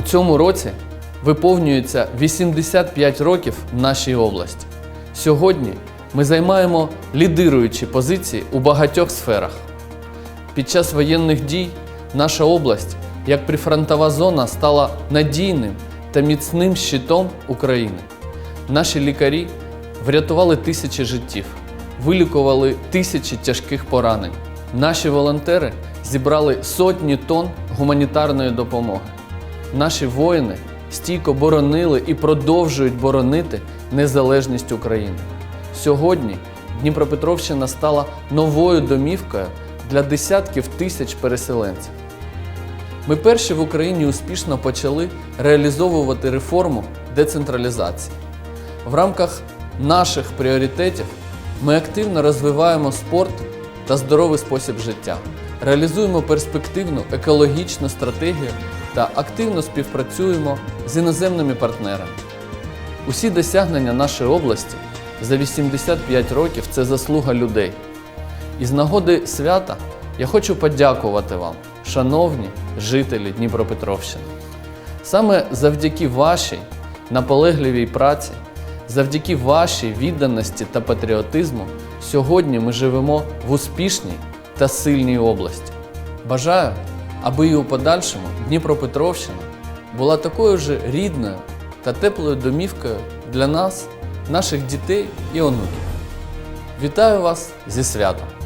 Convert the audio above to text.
цьому році виповнюється 85 років нашій області. Сьогодні ми займаємо лідируючі позиції у багатьох сферах. Під час воєнних дій наша область, як прифронтова зона, стала надійним та міцним щитом України. Наші лікарі врятували тисячі життів, вилікували тисячі тяжких поранень. Наші волонтери зібрали сотні тонн гуманітарної допомоги. Наші воїни стійко боронили і продовжують боронити незалежність України. Сьогодні Дніпропетровщина стала новою домівкою для десятків тисяч переселенців. Ми перші в Україні успішно почали реалізовувати реформу децентралізації. В рамках наших пріоритетів ми активно розвиваємо спорт та здоровий спосіб життя, реалізуємо перспективну екологічну стратегію та активно співпрацюємо з іноземними партнерами. Усі досягнення нашої області за 85 років це заслуга людей. І з нагоди свята я хочу подякувати вам, шановні жителі Дніпропетровщини. Саме завдяки вашій наполегливій праці, завдяки вашій відданості та патріотизму, сьогодні ми живемо в успішній та сильній області. Бажаю, аби і у подальшому Дніпропетровщина була такою ж рідною та теплою домівкою для нас, наших дітей і онуків. Вітаю вас зі святом!